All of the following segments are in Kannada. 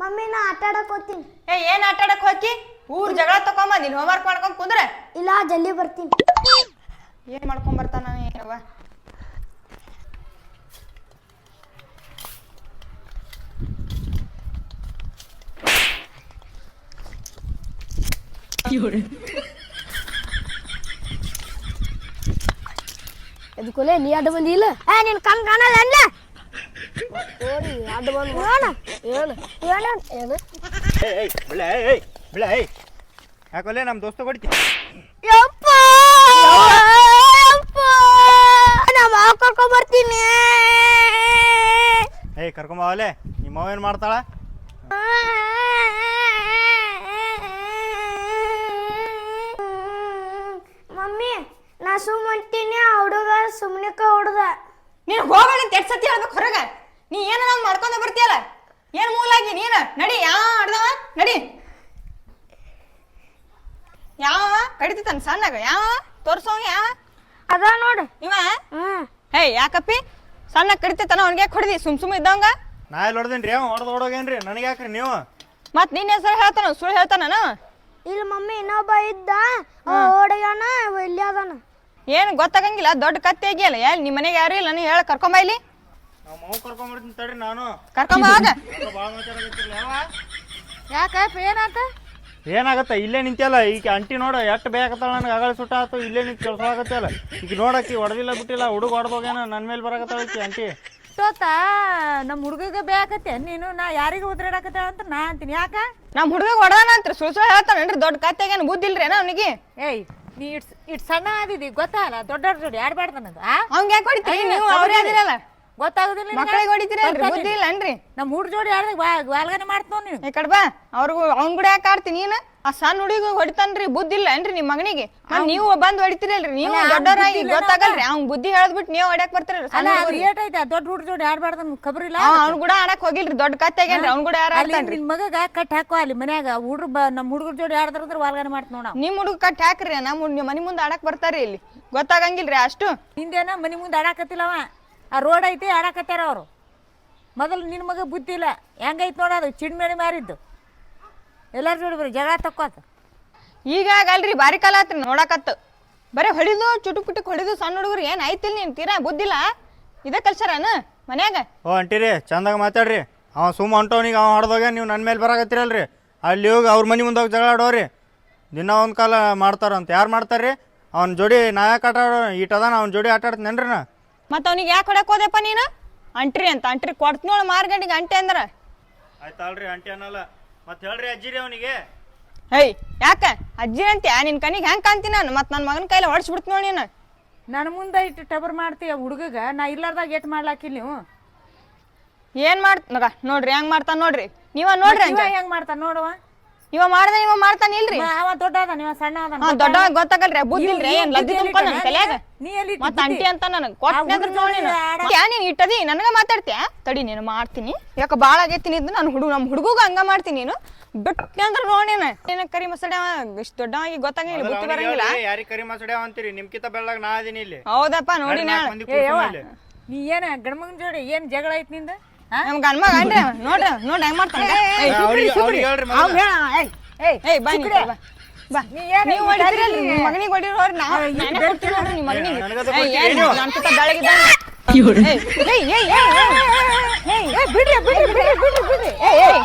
ಮಮ್ಮಿ ನಾ ಆಟ ಆಡಕ್ ಹೋಗ್ತೀನಿ. ಏ ಏನ್ ಆಟ ಆಡಕ್ ಹೋಗಿ? ಊರ್ ಜಗಳ ತಕೊಂಬ ನೀನ್ ಹೋಮ್ವರ್ಕ್ ಮಾಡ್ಕೊಂಡ್ ಕುಂದ್ರೆ? ಇಲ್ಲ ಜಲ್ದಿ ಬರ್ತೀನಿ. ಏನ್ ಮಾಡ್ಕೊಂಡ್ ಬರ್ತಾನ ಏನವ ಎದಕ್ಕೂಲೆ ನೀ ಅಡ್ಡ ಬಂದಿಲ್ಲ? ಏ ನಿನ್ ಕಣ್ ಕಾಣಲ್ಲ ಅಡ್ಡ ಬಂದ್ ಏನು ಏನು? ಏನು ಏನು ಏಯ್ ಬಿಳೆ ಏಯ್ ಬಿಳೆ ಏಯ್. ನಮ್ಮ ದೋಸ್ತ ಕೊಡ್ತಿ ಯಪ್ಪ! ಯಪ್ಪ! ನಾ ಮಾವ ಕರ್ಕೊಂಡ್ ಬರ್ತೀನಿ. ಏಯ್ ಕರ್ಕೊಂಬಾವಲೆ ನಿಮ್ಮ ಏನ್ ಏನು ಮಾಡ್ತಾಳ? ಮಮ್ಮಿ ನಾ ಸುಮ್ಮಂತೀನಿ ಆ ಹುಡುಗ ಸುಮ್ನಿಕ ಹೊಡ್ದ. ನೀನ್ ಹೋಗೋಣ ಅಂತ ಎಷ್ಟ್ ಸತಿ ಹೇಳ್ಬೇಕು ಹೊರಗ? ನೀ ಏನ ನಾವ್ ಮಾಡ್ಕೊಂಡ ಬರ್ತೀಯಲ್ಲ? ಏನ್ ಮೂಲಾಗಿ ನೀನು? ನಡಿ ಯಾ ಅಡ್ದವ ನಡಿ. ಯಾವ ಕಡಿತಾನ ಸಣ್ಣಗ ಯಾವ ತೋರ್ಸೋಂಗ ಯಾವ ಅದ ನೋಡು. ಇವ? ಹ್ಮ್. ಹೇ ಯಾಕಪ್ಪಿ? ಸಣ್ಣ ಕಡಿತಾನ ಅವನಿಗೆ ಕೊಡ್ದಿ ಸುಮ್ ಸುಮ್ ಇದ್ದಂಗ ನಾ ಇಲ್ಲಿ ಹೊಡೆದೇನ್ರಿ? ಅವ ಹೊಡೆದು ಹೊಡೋಗೇನ್ರಿ ನನಗೆ ಯಾಕ್ರಿ ನೀವು? ಮತ್ ನಿನ್ನ ಹೆಸರು ಹೇಳ್ತಾನ ಸುಳ್ಳು ಹೇಳ್ತಾನ ಇಲ್ಲಿ ಮಮ್ಮಿ ಇನ್ನೊಬ್ಬ ಇದ್ದ ಓಡಗ್ಯಾನ ಇಲ್ಲಿ ಅದಾನ. ಏನ್ ಗೊತ್ತಾಗಂಗಿಲ್ಲ ದೊಡ್ಡ ಕತ್ತೆ ಆಗಿಯಲ್ಲ ಎಲ್ಲಿ ನಿಮ್ಮ ಮನೆಗೆ ಯಾರು ಇಲ್ಲ ನೀ ಹೇಳ ಕರ್ಕೊಂಬ ಇಲ್ಲಿ. ತಡ್ರಿ ನಾನು. ಕರ್ಕೊಂಬ ಭಾಳ ಮಾತಾಡಕತ್ತಿರ್ಲಿ ಯಾವ ಯಾಕಪ್ಪ ಏನಾತ ಏನಾಗತ್ತ? ಇಲ್ಲೇ ನಿಂತಿಯಲ್ಲ ಈಗ ಅಂಟಿ ನೋಡು ಎಷ್ಟು ಬೇಕತ್ತಲ್ಲ ನನಗೆ ಅಗಳ ಸುಟ್ಟ ಆತು ಇಲ್ಲೇ ನಿಂತು ಕೆಲಸ ಆಗತ್ತಲ್ಲ. ಈಗ ನೋಡಕ್ಕಿ ಹೊಡೆದಿಲ್ಲ ಬಿಟ್ಟಿಲ್ಲ ಹುಡುಗ ಹೊಡೆದೋಗೇನ ನನ್ನ ಮೇಲೆ ಬರಕತ್ತಿ ಈಕಿ ಅಂಟಿ. ತೋತ ನಮ್ಮ ಹುಡುಗಗೆ ಬೇಕತ್ತೆ ನೀನು ನಾ ಯಾರಿಗೆ ಉದ್ರಾಡಕತ್ತೆ ಅಂತ ನಾ ಅಂತೀನಿ ಯಾಕ? ನಮ್ಮ ಹುಡುಗ ಹೊಡದಾನ ಅಂತ ಸುಳ್ಸು ಹೇಳ್ತಾನೇನ್ರಿ ದೊಡ್ಡ ಕತ್ತೆಗೇನು ಬುದ್ಧಿ ಏನ ಅವನಿಗೆ? ಏಯ್ ನೀ ಇಟ್ ಇಟ್ ಸಣ್ಣ ಆದಿದಿ ಗೊತ್ತಲ್ಲ ದೊಡ್ಡ ಜೋಡಿ ಆಡ್ಬಾರ್ದು ನನಗೆ ಹಂಗೆ ಯಾಕೆ ಹೊಡಿತೀರಿ? ನೀವು ಅವ್ರೇ ಅದಿರಲ್ಲ ಗೊತ್ತಾಗುದಿಲ್ಲ? ಮಕ್ಕಳಿಗೆ ಹೊಡಿತೀರಲ್ರಿ. ಬುದ್ಧಿ ಇಲ್ಲನ್ರಿ? ನಮ್ಮ ಹುಡುಗ ಜೋಡಿ ಬಾ ವಾಲ್ಗನೆ ಮಾಡ್ತಾವ ನೀನು ಈ ಕಡೆ ಬಾ ಅವ್ರಿಗೂ ಅವ್ನ ಕೂಡ ಯಾಕೆ ಆಡ್ತೀನಿ ನೀನು? ಆ ಸಣ್ಣ ಹುಡುಗ ಹೊಡಿತಾನ್ರಿ ಬುದ್ಧಿ ಇಲ್ಲ ಏನ್ರಿ ನಿಮ್ ಮಗನಿಗೆ? ನೀವು ಬಂದ್ ಹೊಡಿತೀರಲ್ರಿ ನೀವು ದೊಡ್ಡವರಾಗಿ ಗೊತ್ತಾಗಲ್ರಿ ಅವ್ನ್ ಬುದ್ಧಿ ಹೇಳದ್ಬಿಟ್ಟು ನೀವು ಹೊಡ್ಯಾಕ್ ಬರ್ತೀರಲ್ರಿ ಅಲ್ಲ ಅದು ಏಟ್ ಐತೆ ದೊಡ್ಡ ಹುಡುಗ ಜೋಡಿ ಆಡ್ಬಾರ್ದು ನಮ್ಗೆ ಇಲ್ಲ ಅವ್ನ ಕೂಡ ಆಡಕ್ ಹೋಗಿಲ್ರಿ ದೊಡ್ಡ ಕತ್ತೆಗೇನ್ರಿ ಅವ್ನ ಕೂಡ ಯಾರು ಆಡ್ತಾನ್ರಿ? ನಿನ್ ಮಗಗ ಕಟ್ ಹಾಕೋ ಅಲ್ಲಿ ಮನ್ಯಾಗ ಹುಡ್ರು ನಮ್ಮ ಹುಡುಗರ ಜೋಡಿ ಆಡ್ದಾರಂದ್ರೆ ವಾಲ್ಗನೆ ಮಾಡ್ತ ನೋಡ ನಿಮ್ ಹುಡುಗ ಕಟ್ ಹಾಕ್ರಿ ನಮ್ಮ ನಿಮ್ ಮನಿ ಮುಂದೆ ಆಡಕ್ ಬರ್ತಾರಿ ಇಲ್ಲಿ. ಗೊತ್ತಾಗಂಗಿಲ್ರಿ ಅಷ್ಟು? ಹಿಂದೇನ ಮನಿ ಮುಂದೆ ಆಡಾಕತ್ತಿಲ್ಲವ ಆ ರೋಡ್ ಐತಿ ಆಡಕತ್ತಾರ ಅವರು. ಮೊದಲು ನಿನ್ನ ಮಗ ಬುದ್ಧಿ ಇಲ್ಲ. ಹೆಂಗೈತೆ ನೋಡೋದು ಚಿಣ್ಮೇಳಿ ಮಾರಿದ್ದು. ಎಲ್ಲರೂ ಜೋಡಿ ಬರೀ ಜಗಳ ತಕ್ಕೋತ ಈಗ ಅಲ್ರಿ ಬಾರಿ ಕಾಲ ಆತ್ರಿ ನೋಡಕತ್ತು. ಬರೀ ಹೊಡಿದು ಚುಟುಕ್ ಪಿಟುಕ್ ಹೊಡಿದು ಸಣ್ಣ ಹುಡುಗರು ಏನು ಐತಿಲ್ ನೀನ್? ತೀರಾ ಬುದ್ಧಿಲ್ಲ ಇದ ಕಲ್ಸರನ ಮನ್ಯಾಗ? ಓ ಅಂಟಿರಿ ಚಂದಾಗ ಮಾತಾಡ್ರಿ. ಅವ ಸುಮ್ಮ ಹೊಂಟವನಿಗೆ ಅವ ಹೊಡೆದೋಗ ನೀವು ನನ್ನ ಮೇಲೆ ಬರಾಕತ್ತಿರಲ್ರಿ. ಅಲ್ಲಿ ಹೋಗಿ ಅವ್ರ ಮನೆ ಮುಂದೆ ಹೋಗಿ ಜಗಳ ಆಡೋರಿ. ದಿನ ಒಂದು ಕಾಲ ಮಾಡ್ತಾರಂತ. ಯಾರು ಮಾಡ್ತಾರ್ರಿ? ಅವ್ನ ಜೋಡಿ ನಾಯಕ ಆಟಾಡೋ ಆಟ ಆಡೋ ಈಟದಾನ ಅವ್ನ ಜೋಡಿ ಆಟ ಆಡ್ತೇನ್ರಿ ನಾ ಮತ್ತ ಅವ್ನಿಗೆ ಯಾಕೆ ಹೊಡಕ್ ಹೋದೆಪ್ಪ ನೀನು? ಅಂಟ್ರಿ ಅಂತ ಅಂಟ್ರಿ ಕೊಡ್ತೀನೋಳ ಮಾರ್ಗಂಡಿಗೆ ಅಂಟೆ ಅಂದ್ರ. ಆಯ್ತಲ್ರಿ ಅಂಟಿ ಅನ್ನಲ್ಲ. ಮತ್ತೆ ಹೇಳ್ರಿ ಅಜ್ಜಿರಿ ಅವನಿಗೆ. ಹೇಯ್ ಯಾಕ? ಅಜ್ಜಿ ಅಂತ್ಯಾ? ನಿನ್ ಕಣಿಗೆ ಹೆಂಗ್ ಕಾಣ್ತೀನಿ ನಾನು? ಮತ್ ನನ್ನ ಮಗನ ಕೈಲಿ ಹೊಡ್ಸ್ಬಿಡ್ತು ನೋಡಿ ನೀನು. ನನ್ನ ಮುಂದೆ ಇಟ್ಟು ಟಬರ್ ಮಾಡ್ತೀಯ ಹುಡುಗಗ? ನಾ ಇಲ್ಲಾರ್ದಾಗ ಎಟ್ ಮಾಡ್ಲಾಕಿಲ್ಲ ನೀವು? ಏನ್ ಮಾಡ್ ಮಗ ನೋಡ್ರಿ ಹೆಂಗ್ ಮಾಡ್ತಾನ ನೋಡ್ರಿ. ನೀವ ನೋಡ್ರಿ ಹಂಗೆ ಹೆಂಗ್ ಮಾಡ್ತಾನ ನೋಡುವ ಇವ ಮಾಡ್ದ ಇವ ಮಾಡ್ತಾನ ಇಲ್ರಿ? ಅವ ದೊಡ್ಡ ಅದಾನ ನೀವ ಸಣ್ಣ ಅದ ಹಾ ದೊಡ್ಡ ಗೊತ್ತಾಗಲ್ರಿ ಬುದ್ಧಿ ಇಲ್ರಿ ಏನ್ ಲದ್ದಿ ತುಂಬ್ಕೊಂಡ್ ನನ್ ತಲ್ಯಾಗ? ನೀ ಎಲ್ಲಿ ಮತ್ತ ಅಂಟಿ ಅಂತ ನನಗ್ ಕೊಟ್ಟ ಅಂದ್ರೆ ಹುಡ್ಗ ನೋಡಿ ನೀನ್. ಇಟ್ಟದಿ ನನಗ ಮಾತಾಡ್ತೀಯ? ತಡಿ ನೀನು ಮಾಡ್ತೀನಿ. ಯಾಕ ಬಾಳ ಆಗೈತಿ ನಾನು ಹುಡುಗ ನಮ್ ಹುಡುಗಗ ಹಂಗ ಮಾಡ್ತೀನಿ ನೀನು. ಬಿಟ್ಟೆ ಅಂದ್ರ ನೋಡಿ ಏನ ಕರಿ ಮಸಡೆ ಇಷ್ಟ ದೊಡ್ಡವಾಗಿ ಗೊತ್ತಾಗಿಲ್ಲ ಬುದ್ಧಿ ಬರಂಗಿಲ್ಲ. ಯಾರಿ ಕರಿ ಮಾಸಡ್ಯಾವ ಅಂತೀರಿ? ನಿಮ್ಕಿತ ಬೆಳ್ಳಾಗ ನಾ ಅದೀನಿ ಇಲ್ಲಿ. ಹೌದಪ್ಪ ನೋಡಿ ನಾ. ನೀ ಏನ ಗಂಡ್ಮಗನ್ ಜೋಡಿ ಏನ್ ಜಗಳ ಐತಿ ನಿಂದ? ಹಾ? ಗಂಡ ಗಂಡ್ಮಗ ನೋಡು ನೋಡ್ರಿ ನೋಡ್ ಹೆಂಗ್ ಮಾಡ್ತಾನೆ ಏಯ್, ಏಯ್, ಏಯ್, ಏಯ್ ಬಾ ನೀ ಚಿಕ್ರೆ. ಬಾ ಬಾ ನೀ ಏನ್ ನೀವು ಈ ನಿಮ್ಮ ಮಗನಿಗೆ ಹೊಡಿರೋರು ನಾವು ಏ, ಇದು ನಾನೇ ಕೊಡ್ತೀನಿ ನೋಡ್ರಿ ನಿಮ್ಮ ಮಗನಿಗೆ ಏಯ್, ಕಿತ್ತ ಏಯ್ ಏಯ್ ಏಯ್ ಏಯ್ ಏಯ್ ಏ, ಬಿಡ್ರಿ ಬಿಡ್ರಿ ಬಿಡ್ರಿ ಬಿಡ್ರಿ ಬಿಡ್ರಿ. ಏಯ್, ಏಯ್,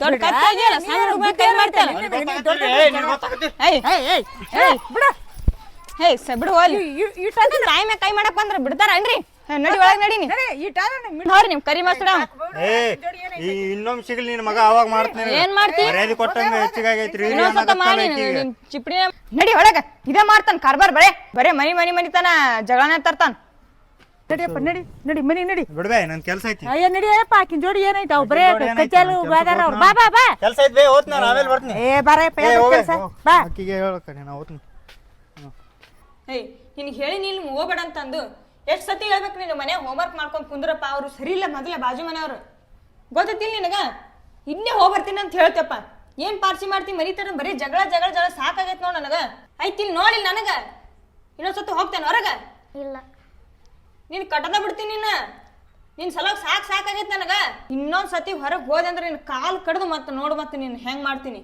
ದೊಡ್ಡ ಕತ್ತೆ ಇದೆಯಲ್ಲ ಸಣ್ಣ ಹುಡುಗ ಕೈ ಮಾಡ್ತಾನೆ ಹೇ ಸ ಬಿಡು ಹೋಲಿ. ಇಟ್ಟ ತಾಯಿ ಟೈಮ್ ಕೈ ಮಾಡಕ್ ಬಂದ್ರ ಬಿಡ್ತಾರನ್ರಿ ಏ, ನಡಿ ಒಳಗ್ ನಡಿ ನೋಡ್ರಿ ನಿಮ್ ಕರಿ ಏಯ್ ಈ ಇನ್ನೊಮ್ಮೆ ಸಿಗ್ಲಿ ನಿನ್ ಮಗ ಅವಾಗ ಮಾಡ್ತೀನಿ ಏನ್ ಮಾಡ್ತಿ? ಮರ್ಯಾದೆ ಕೊಟ್ಟಂಗ ಹೆಚ್ಚಿಗಾಗೈತ್ರಿ ಇನ್ನೊಂದ್ಸತ ಮಾಡಿ. ನಿನ್ ಚಿಪ್ಡಿ ನಡಿ ಒಳಗ. ಇದೇ ಮಾಡ್ತಾನ ಕಾರ್ಬಾರ್ ಬರೇ. ಬರೇ ಮನಿ ಮನಿ ಮನಿ ತನ ಜಗಳನೇ ತರ್ತಾನ. ನಡಿಯಪ್ಪ ನಡಿ ನಡಿ ಮನಿ ನಡಿ. ಬಿಡ್ಬೇ ನನ್ ಕೆಲಸ ಐತಿ. ಅಯ್ಯ ನಡಿಯಪ್ಪ ಆಕಿನ ಜೋಡಿ ಏನೈತೆ ಅವ್ ಬರೇ ಕಚ್ಚಲು ಬಾದಾರ ಅವ್ರು. ಬಾ ಬಾ ಬಾ. ಕೆಲಸ ಐತಿ ಬೇ ಹೋತ್ ನಾನು ಆಮೇಲೆ ಬರ್ತೀನಿ. ಏ ಬಾರಪ್ಪ ಏ ಕೆಲಸ? ಬಾ. ಅಕ್ಕಿಗೆ ಹೇಳಕ್ಕ ನಾ ಹೋಗ್ತೀನಿ ಏಯ್ ನಿನಗೆ ಹೇಳಿ ನೀನು ಹೋಗ್ಬೇಡ ಅಂತಂದು. ಎಷ್ಟು ಸತಿ ಹೇಳ್ಬೇಕು ನೀನು? ಮನೆ ಹೋಮ್ವರ್ಕ್ ಮಾಡ್ಕೊಂಡು ಕುಂದ್ರಪ್ಪ ಅವರು ಸರಿ ಇಲ್ಲ ಮೊದಲ ಬಾಜು ಮನೆಯವರು. ಗೊತ್ತಿಲ್ಲ ನಿನಗ? ಇನ್ನೇ ಹೋಗ್ಬರ್ತೀನಿ ಅಂತ ಹೇಳ್ತಪ್ಪ ಏನ್ ಪಾರ್ಸಿ ಮಾಡ್ತಿ? ಮರಿತಾರ ಬರೀ ಜಗಳ ಜಗಳ ಜಗಳ ಸಾಕಾಗೈತೆ ನೋಡ್ ನನಗ. ಐತಿ ಇಲ್ಲಿ ನೋಡಿಲ್ಲ ನನಗ ಇನ್ನೊಂದ್ಸತಿ ಹೋಗ್ತೇನೆ ಹೊರಗ. ಇಲ್ಲ. ನೀನ್ ಕಟ್ಟದ ಬಿಡ್ತೀನಿ ನಿನ್ನ. ನಿನ್ ಸಲ ಸಾಕ್ ಸಾಕಾಗೈತೆ ನನಗ. ಇನ್ನೊಂದ್ ಸತಿ ಹೊರಗೆ ಹೋದೆ ಅಂದ್ರೆ ನಿನ್ ಕಾಲ್ ಕಡ್ದು ಮತ್ತೆ ನೋಡು ಮತ್ತೆ ನೀನ್ ಹೆಂಗ್ ಮಾಡ್ತೀನಿ.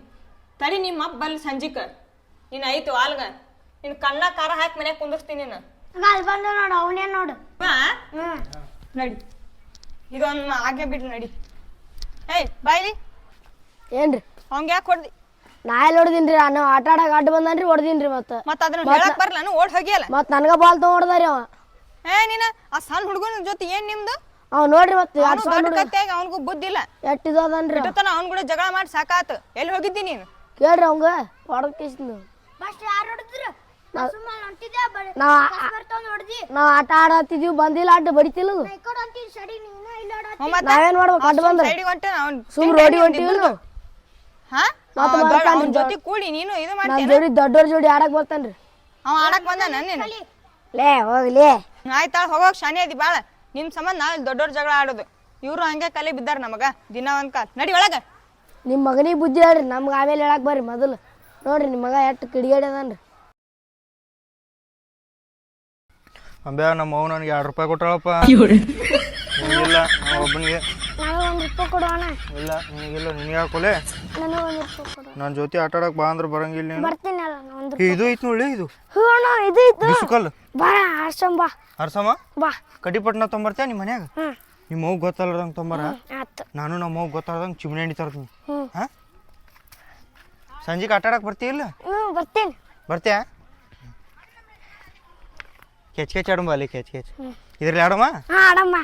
ತಡಿ ನಿಮ್ಮ ಅಪ್ಪ ಬಲ್ಲಿ ಸಂಜಿಕ. ನೀನ್ ಐತು ಆಲ್ಗ ನಿನ್ ಕಣ್ಣ ಕಾರ ಹಾಕಿ ಮನೆ ಕುಂದಿರ್ತೀನಿ ನೀನು. ಅಲ್ಲಿ ಬಂದು ನೋಡು ಅವನೇ ನೋಡು. ಹ್ಮ್. ನಡಿ. ಇದೊಂದು ಆಗೆ ಬಿಡು ನಡಿ. ಏಯ್ ಬಾಯ್ಲಿ ಏನ್ರಿ? ಅವಂಗ ಯಾಕೆ ಹೊಡ್ದಿ? ನಾ ಎಲ್ಲಿ ಹೊಡ್ದೀನ್ರಿ? ನಾವು ಆಟ ಆಡಕ್ ಅಡ್ಡ ಬಂದನ್ರಿ ಹೊಡ್ದೀನ್ರಿ ಮತ್ತೆ. ಮತ್ತೆ ಅದನ್ನ ಹೇಳಕ್ ಬರಲ್ಲ ನಾನು ಓಡ್ ಹೋಗಿಯಲ್ಲ? ಮತ್ತೆ ನನಗ ಬಾಲ್ ತಗೊಂಡ್ದಾರಿ ಅವ. ಏ ನೀನ ಆ ಸಣ್ಣ ಹುಡುಗನ ಜೊತೆ ಏನ್ ನಿಮ್ದು? ಅವ್ ನೋಡ್ರಿ ಮತ್ತೆ ಅವ್ನು ದೊಡ್ಡ ಕತ್ತೆಯಾಗ ಅವನಿಗೂ ಬುದ್ಧಿ ಇಲ್ಲ. ಎಷ್ಟಿದು ಅದನ್ರಿ ಇಟ್ಟತನ ಅವ್ನ ಕೂಡ ಜಗಳ ಮಾಡಿ ಸಾಕಾತು. ಎಲ್ಲಿ ಹೋಗಿದ್ದಿ ನೀನು? ಕೇಳ್ರಿ ಅವಂಗ ಹೊಡದ್ ಕೇಸಿಂದು ನಾವ್ ಆಟ ಆಡತ್ತಿದೀವಿ ಬಂದಿಲ್ಲ ಅಡ್ಡ ಬಡಿತಿಲ್ಲ ಅದು. ನಾವೇನ್ ಮಾಡ್ಬೇಕು? ಅಡ್ಡ ಬಂದ್ರೆ. ಸೈಡಿಗೆ ಹೊಂಟೆ ಅವ್ನ್ ಸುಮ್ ರೋಡಿ ಹೊಂಟಿವಿ ಹಾ? ಅವ್ನ್ ಅವ್ನ್ ಜೊತೆ ಕೂಡಿ ನೀನು ಇದು ನಮ್ ಜೋಡಿ ದೊಡ್ಡೋರ್ ಜೋಡಿ ಆಡಕ್ ಬರ್ತಾನ್ರಿ. ಅವ ಆಡಕ್ ಬಂದಾನ ನೀನು? ಲೇ ಹೋಗ್ಲಿ. ಆಯ್ತಾಳ ಹೋಗೋಕ್ ಶಾನೆ ಅದಿ ಬಾಳ. ನಿಮ್ ಸಂಬಂಧ ನಾವ್ ದೊಡ್ಡೋರ್ ಜಗಳ ಆಡೋದು. ಇವ್ರು ಹಂಗೆ ಕಲಿ ಬಿದ್ದಾರ ನಮಗ. ದಿನ ಒಂದ್ ಕಾಲ್ ನಡಿ ಒಳಗ. ನಿಮ್ ಮಗನಿಗೆ ಬುದ್ಧಿ ಹೇಳ್ರಿ ನಮ್ಗ ಆಮೇಲೆ ಹೇಳಕ್ ಬರ್ರಿ ಮೊದಲು. ನೋಡ್ರಿ ನಿಮ್ ಮಗ ಎಷ್ಟು ಕಿಡಿಗೇಡಿ ಅದನ್ರಿ. ಅಂಬೆ ನಮ್ಮ ಅವ್ವ ನನಗೆ ಎರಡು ರೂಪಾಯಿ ಕೊಟ್ಟಾಳಪ್ಪ. ಒಬ್ಬನಿಗೆ ನನಗೆ ಒಂದು ರೂಪಾಯಿ ಕೊಡೋಣ ಇಲ್ಲ ನಿನಗಿಲ್ಲ ನಿನಗೆ ಹಾಕೋಲೆ? ನನಗೆ ಒಂದು ರೂಪಾಯಿ ಕೊಡು. ನನ್ನ ಜೊತೆ ಆಟ ಬಾ ಅಂದ್ರೆ ಬರಂಗಿಲ್ಲ ನೀನು. ಒಂದು ಏ, ಇದು ಐತ್ ನೋಡಿ ಇದು. ಹ್ಞೂ ಅಣ್ಣ ಇದು ಇತ್ತು ಬಿಸುಕಲ್ ಬಾ ಆರ್ಸಂ ಬಾ. ಅರ್ಸಮ್ಮ ಬಾ. ಕಟಿಪಟ್ನ ತೊಂಬರ್ತೀಯ ನಿಮ್ಮ ಮನ್ಯಾಗ? ಹ್ಞೂ. ನಿಮ್ಮ ಮಗು ಗೊತ್ತಲ್ಲದಂಗೆ ತೊಂಬರ? ಆಯ್ತು. ನಾನು ನಮ್ಮ ಮಗು ಗೊತ್ತಾರ್ದಂಗೆ ಚಿಮಣಿ ಹಣ್ಣಿ ತರ್ತೀನಿ. ಹ್ಞೂ. ಹಾಂ? ಸಂಜೆಗೆ ಆಟ ಆಡಕ್ಕೆ ಬರ್ತೀಯಿಲ್ಲ ಹ್ಞೂ ಬರ್ತೀನಿ. ಬರ್ತೀಯಾ? ಕೆಚ್ ಕೆಚ್ ಆಡಂಬ ಅಲ್ಲಿ ಕೆಚ್ ಕೆಚ್. ಇದ್ರಲ್ಲಿ ಆಡಮ್ಮ? ಹಾಂ ಆಡಮ್ಮ.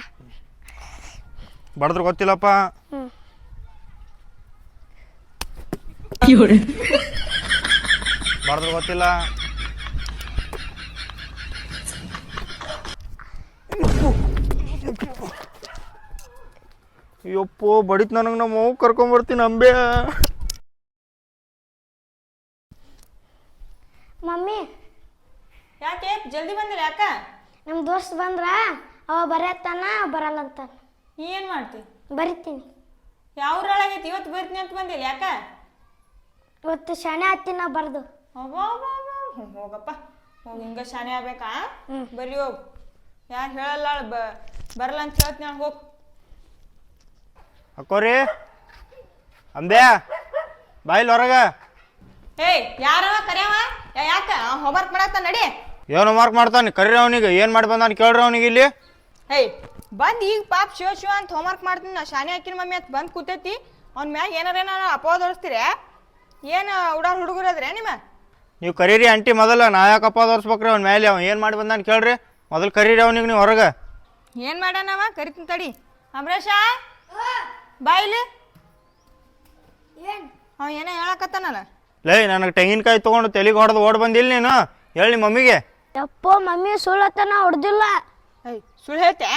ಬಡದ್ರ ಗೊತ್ತಿಲ್ಲಪ್ಪ. ಹ್ಞೂ ಬಡದ್ರ ಗೊತ್ತಿಲ್ಲ. ಯಪ್ಪ ಬಡಿತ್ ನನಗೆ ನಮ್ಮ ಅವ್ವ ಕರ್ಕೊಂಬರ್ತೀನಿ ಅಂಬೆ. ಮಮ್ಮಿ. ಯಾಕೆ? ಜಲ್ದಿ ಬಂದಿಲ್ಲ ಯಾಕ ನಮ್ ದೋಸ್ತ್ ಬಂದ್ರ? ಅವ ಬರತ್ತಾನ? ಬರಲ್ಲ ಅಂತಾನ ನೀ ಏನ್ ಮಾಡ್ತಿ? ಬರಿತೀನಿ. ಯಾವ್ರೊಳಗೈತಿ ಇವತ್ತು ಬರ್ತೀನಿ ಅಂತ ಬಂದಿಲ್ಲ ಯಾಕ? ಇವತ್ತು ಶಾಣೆ ಹತ್ತಿನ ನಾ ಬರ್ದು. ಹೋಗಪ್ಪ. ಹೋಗಿ ಹಿಂಗ ಶಾನೆ ಆಗ್ಬೇಕಾ? ಬರಿ ಹೋಗ್. ಯಾರು ಹೇಳಲ್ಲ ಬ ಬರಲ್ಲ ಅಂತ ಹೇಳ್ತೀನಿ ಅವ್ಳ್ ಹೋಗ್. ಅಕ್ಕೋರಿ ಅಂಬೆ ಬಾಯಿಲ್ ಹೊರಗ. ಏಯ್ ಯಾರವ ಕರೆಯವ? ಯಾ- ಯಾಕ? ಹೋಮ್ವರ್ಕ್ ಮಾಡತ್ತ ನಡಿ. ಏನು ಮಾರ್ಕ್ ಮಾಡ್ತಾನೆ? ಕರೀರಿ ಅವನಿಗೆ. ಏನು ಮಾಡಿ ಬಂದಾನ ಕೇಳ್ರಿ ಅವನಿಗೆ ಇಲ್ಲಿ. ಏಯ್ ಬಂದ್ ಈಗ ಪಾಪ್ ಶಿವ ಶಿವ ಅಂತ ಹೋಮ್ವರ್ಕ್ ಮಾಡ್ತೀನಿ. ನಾ ಶಾನೆ ಹಾಕಿನ ಮಮ್ಮಿ ಅಂತ ಬಂದ್ ಕೂತೈತಿ. ಅವ್ನ ಮ್ಯಾಗ ಏನಾರ ಏನಾರ ಅಪವಾದ ಏನ ಏನು ಉಡಾರ್ ಹುಡುಗರು ಅದ್ರೆ ನಿಮ್ಮ? ನೀವು ಕರೀರಿ ಆಂಟಿ ಮೊದಲ ನಾ ಯಾಕಪ್ಪ ತೋರಿಸ್ಬೇಕ್ರಿ ಅವ್ನ ಮೇಲೆ ಅವ್ನು ಏನು ಮಾಡಿ ಬಂದಾನ ಕೇಳ್ರಿ. ಮೊದಲು ಕರೀರಿ ಅವನಿಗೆ ನೀವು ಹೊರಗೆ. ಏನು ಮಾಡ್ಯಾನವ ಕರಿತೀನಿ ತಡಿ. ಅಮರೇಶ? ಬಾಯಿಲಿ? ಅವ ಏನೋ ಹೇಳಕತ್ತಾನಲ್ಲ? ಲೇ ನನಗೆ ತೆಂಗಿನಕಾಯಿ ತೊಗೊಂಡು ತಲೆಗೆ ಹೊಡೆದು ಓಡ್ ಬಂದಿಲ್ಲ ನೀನು? ಹೇಳಿ ನಿಮ್ಮ ಮಮ್ಮಿಗೆ. ಯಪ್ಪೋ ಮಮ್ಮಿ ಸುಳ್ಳತ್ತನ ಹೊಡೆದಿಲ್ಲ. ಸುಳ್ಳು ಹೇಳ್ತೆ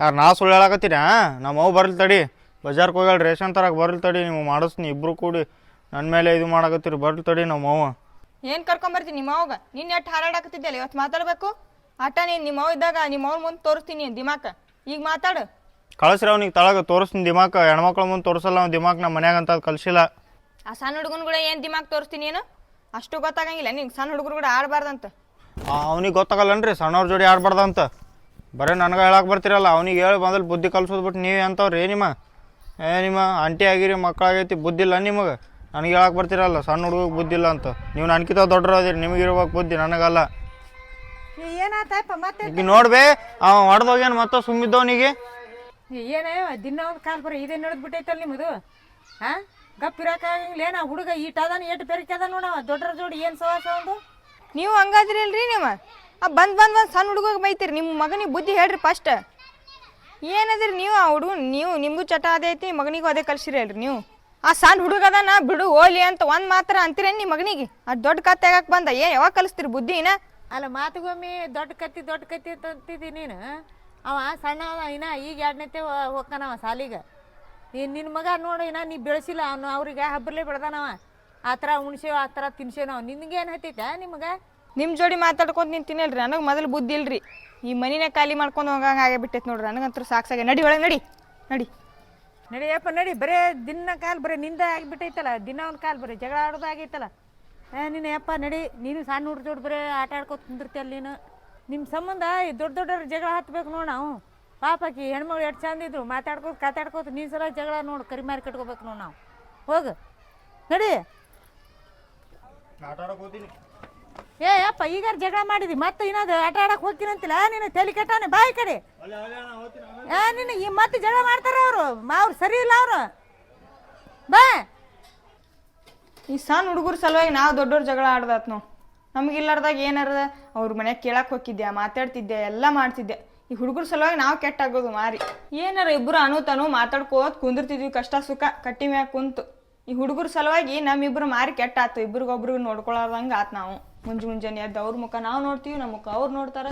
ಯಾರು ನಾ ಸುಳ್ಳು ಹೇಳಕತ್ತೀರಾ? ನಮ್ಮ ಅವು ಬರ್ಲಿ ತಡಿ. ಬಜಾರ್ಗೆ ಹೋಗ್ಯಾಳ ರೇಷನ್ ತರಕ್ಕೆ ಬರ್ಲಿ ತಡಿ ನೀವು ಮಾಡಿಸ್ತೀನಿ ಇಬ್ರು ಕೂಡಿ. ನನ್ನ ಮೇಲೆ ಇದು ಮಾಡಕತ್ತೀರಿ ಬರ್ಲಿ ತಡಿ ನಮ್ಮ ಅವ್ವ. ಏನ್ ಕರ್ಕೊಂಬರ್ತೀನಿ ನಿಮ್ಮ ಅವಾಗ? ನಿನ್ನ ಎಷ್ಟು ಹಾರಾಡಕತ್ತಿದ್ದಲ್ಲ ಇವತ್ತು ಮಾತಾಡಬೇಕು? ಆಟ ನೀನು ನಿಮ್ಮ ಅವ್ ಇದ್ದಾಗ ನಿಮ್ಮ ಅವ್ರ ಮುಂದೆ ತೋರಿಸ್ತೀನಿ ದಿಮಾಕ. ಈಗ ಮಾತಾಡು. ಕಳಿಸ್ರಿ ಅವ್ನಿಗೆ ತಳಗ ತೋರಿಸ್ತೀನಿ ದಿಮಾಕ. ಹೆಣ್ಮಕ್ಳ ಮುಂದೆ ತೋರಿಸಲ್ಲ ಅವ್ನು ದಿಮಾಕ್ ನಮ್ಮ ಮನ್ಯಾಗ ಅಂತ ಕಲಿಸಿಲ್ಲ. ಆ ಸಣ್ಣ ಹುಡುಗನ ಕೂಡ ಏನು ದಿಮಾಕ್ ತೋರಿಸ್ತೀನಿ ಏನು? ಅಷ್ಟು ಗೊತ್ತಾಗಂಗಿಲ್ಲ ನಿಂಗೆ ಸಣ್ಣ ಹುಡುಗರು ಕೂಡ ಆಡಬಾರ್ದಂತ ಅವ್ನಿಗೆ ಗೊತ್ತಾಗಲ್ಲನ್ರಿ ಸಣ್ಣವ್ರ ಜೋಡಿ ಆಡ್ಬಾರ್ದಂತ. ಬರೀ ನನಗೆ ಹೇಳಕ್ಕೆ ಬರ್ತಿರಲ್ಲ ಅವ್ನಿಗೆ ಹೇಳಿ ಬಂದಲ್ಲಿ ಬುದ್ಧಿ ಕಲ್ಸೋದು ಬಿಟ್ಟು ನೀವು ಎಂಥವ್ರಿ ನಿಮ್ಮ ಏ ನಿಮ್ಮ ಆಂಟಿ ಆಗಿರಿ ಮಕ್ಕಳಾಗೈತಿ ಬುದ್ಧಿ ಇಲ್ಲ ನಿಮಗೆ. ನನಗೆ ಹೇಳಕ್ಕೆ ಬರ್ತಿರಲ್ಲ ಸಣ್ಣ ಹುಡುಗಗೆ ಬುದ್ಧಿ ಇಲ್ಲ ಅಂತ. ನೀವು ನನ್ಕಿಂತ ದೊಡ್ಡರಾದಿರಿ ನಿಮಗೆ ಇರ್ಬೇಕು ಬುದ್ಧಿ ನನಗಲ್ಲ. ಏನಾಯ್ತಪ್ಪ ಮತ್ತೆ ಈಗ ನೋಡ್ಬೇ ಅವ ಹೊಡೆದೋಗೇನು ಮತ್ತೆ ಸುಮ್ಮಿದ್ದವನಿಗೆ? ಏನೇ ದಿನ ಒಂದು ಕಾಲ್ ಬರೀ ಇದೇ ನಡೆದು ಬಿಟ್ಟೈತಲ್ಲ ನಿಮ್ಮದು ಹಾ? ಗಪ್ ಇರೋಕ್ಕಾಗಂಗಿಲ್ಲ ಏನ ಹುಡುಗ ಈಟ್ ಅದಾನ ಏಟ್ ಬೆರಕೆ ಅದ ನೋಡವ ದೊಡ್ಡರ ಜೋಡಿ ಏನು ಸವಾಸ ಒಂದು ನೀವು ಹಂಗಾದ್ರಿ ಅಲ್ರಿ ನೀವು ಆ, ಬಂದ್ ಬಂದ್ ಬಂದ್ ಸಣ್ಣ ಹುಡುಗ ಬೈತೀರಿ. ನಿಮ್ಮ ಮಗನಿಗೆ ಬುದ್ಧಿ ಹೇಳ್ರಿ ಫಸ್ಟ್ ಏನದ್ರಿ ನೀವು ಆ ಹುಡುಗ? ನೀವು ನಿಮ್ಗೂ ಚಟ ಅದೇ ಐತಿ, ಮಗನಿಗೂ ಅದೇ ಕಲ್ಸಿರಿ ಅಲ್ರಿ ನೀವು. ಆ ಸಣ್ಣ ಹುಡುಗ ಅದಾನ, ಬಿಡು ಹೋಲಿ ಅಂತ ಒಂದ್ ಮಾತ್ರ ಅಂತೀರೇನ್ ನಿಮ್ಮ ಮಗನಿಗೆ? ಆ ದೊಡ್ಡ ಕತ್ತೆ ಆಗಕ್ ಬಂದ, ಏ, ಯಾವಾಗ ಕಲಿಸ್ತೀರಿ ಬುದ್ಧಿನ ಅಲ್ಲ, ಮಾತುಗೊಮ್ಮೆ ದೊಡ್ಡ ಕತ್ತಿ ದೊಡ್ಡ ಕತ್ತಿ ಅಂತ ನೀನು. ಅವ ಸಣ್ಣ ಅವ, ಇನ್ನ ಈಗ ಎರಡನೇತೆ ಹೋಗ್ತಾನವ ಸಾಲಿಗೆ. ನೀನು ನಿನ್ನ ಮಗ ನೋಡು, ಇನ್ನ ನೀ ಬೆಳೆಸಿಲ್ಲ, ಅವನು ಅವ್ರಿಗೆ ಹಬ್ಬರ್ಲೇ ಬೆಳ್ದಾನವ ಆ ಥರ ಉಣ್ಸೇವ, ಆ ಥರ ನಿನ್ಗೆ ನಿನ್ಗೇನು ಹತ್ತೈತೆ ನಿಮ್ಗೆ? ನಿಮ್ಮ ಜೋಡಿ ಮಾತಾಡ್ಕೊಂತ ನಿಂತಿನಲ್ರಿ ನನಗೆ ಮೊದಲು ಬುದ್ಧಿ ಇಲ್ರಿ. ಈ ಮನಿನೇ ಖಾಲಿ ಮಾಡ್ಕೊಂಡು ಹೋಗಂಗೆ ಆಗೇ ಬಿಟ್ಟೈತೆ ನೋಡ್ರಿ. ನನಗಂತೂ ಸಾಕ್ಸಾಗೆ ನಡಿ ಒಳಗೆ ನಡಿ. ನಡಿ. ನಡಿಯಪ್ಪ ನಡಿ. ಬರೇ ದಿನ ಕಾಲು ಬರೀ ನಿಂದ ಆಗಿಬಿಟ್ಟೈತಲ್ಲ. ದಿನ ಒಂದು ಕಾಲು ಬರೀ. ಜಗಳ ಆಡೋದು ಆಗೈತಲ್ಲ. ಏ ನೀನು ಯಪ್ಪ ನಡಿ. ನೀನು ಸಣ್ಣ ಹುಡ್ರ ಜೋಡಿ ಬರೀ ಆಟ ಆಡ್ಕೊತ ಅಲ್ಲಿ ನೀನು. ನಿಮ್ಮ ಸಂಬಂಧ ಈ ದೊಡ್ಡ ದೊಡ್ಡವ್ರ ಜಗಳ ಹತ್ಬೇಕು ನೋಡಿ ನಾವು. ಪಾಪಾಕಿ ಹೆಣ್ಮಗಳು ಎಷ್ಟು ಚಂದ ಇದ್ರು. ಮಾತಾಡ್ಕೋತ ಕಾತಾಡ್ಕೋತ ನೀನು ಸಲ ಜಗಳ ನೋಡು. ಕರಿ ಮಾರಿ ಕಟ್ಕೋಬೇಕು ನೋಡಿ ನಾವು. ಹೋಗು. ನಡಿ. ಆಟ ಆಡೋಕೆ ಏ ಅಪ್ಪ ಈಗ ಜಗಳ ಮಾಡಿದಿ ಮತ್ತೆ ಇನ್ನೊಂದು ಆಟ ಆಡಕ್ಕೆ ಹೋಗ್ತೀನಂತಿಲ್ಲ ನೀನು ತಲೆ ಕೆಟ್ಟಾನೆ ಬಾಯಿ ಕಡೆ. ಏ ನೀನು ಈ ಮತ್ತೆ ಜಗಳ ಮಾಡ್ತಾರ ಅವರು. ಅವ್ರು ಸರಿ ಇಲ್ಲ ಅವರು. ಬಾ. ಈ ಸಣ್ಣ ಹುಡುಗರ ಸಲುವಾಗಿ ನಾವು ದೊಡ್ಡವ್ರ ಜಗಳ ಆಡ್ದಾತ್ ನಾವು ನಮಗಿಲ್ಲಾರ್ದಾಗ ಏನಾರದ ಅವ್ರ ಮನ್ಯಾಗ ಕೇಳಕ್ ಹೋಗಿದ್ದೆ ಮಾತಾಡ್ತಿದ್ದೆ ಎಲ್ಲ ಮಾಡ್ತಿದ್ದೆ ಈ ಹುಡುಗರ ಸಲುವಾಗಿ ನಾವು ಕೆಟ್ಟಾಗೋದು ಮಾರಿ. ಏನಾರ ಇಬ್ರು ಅನುತನು ಮಾತಾಡ್ಕೋತ್ ಕುಂದಿರ್ತಿದ್ವಿ ಕಷ್ಟ ಸುಖ ಕಟ್ಟಿ ಮ್ಯಾಗ ಕುಂತು. ಈ ಹುಡುಗರ ಸಲುವಾಗಿ ನಮ್ಮಿಬ್ರು ಮಾರಿ ಕೆಟ್ಟ ಆತು ಇಬ್ರಿಗೊಬ್ರಿಗೆ ನೋಡ್ಕೊಳಾರ್ದಂಗ ಆತ್ ನಾವು. ಮುಂಜು ಮುಂಜಾನೆ ಎದ್ದು ಅವ್ರ ಮುಖ ನಾವು ನೋಡ್ತೀವಿ ನಮ್ಮ ಮುಖ ಅವ್ರು ನೋಡ್ತಾರ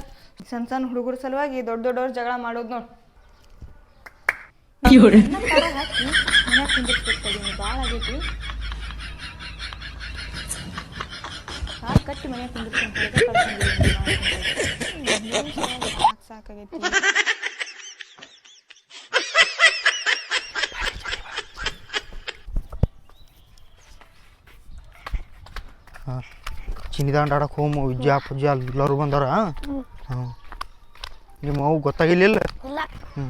ಸಣ್ಣ ಸಣ್ಣ ಹುಡುಗರ ಸಲುವಾಗಿ ದೊಡ್ಡ ದೊಡ್ಡವ್ರ ಜಗಳ ಮಾಡೋದು ನೋಡಿ ಭಾಳ ಆಗೈತಿ ಕಾಲ್ ಕಟ್ಟಿ ಮನೆ ಸಾಕಾಗೈತಿ ಚಿನ್ನಿದಾಂಡ ಆಡಕ್ಕೆ ಹೋಮು ವಿದ್ಯಾ ಪೂಜಾ ಎಲ್ಲರೂ ಬಂದಾರ ಹಾಂ ನಿಮ್ಮ ಅವು ಗೊತ್ತಾಗಿಲ್ಲ ಹ್ಞೂ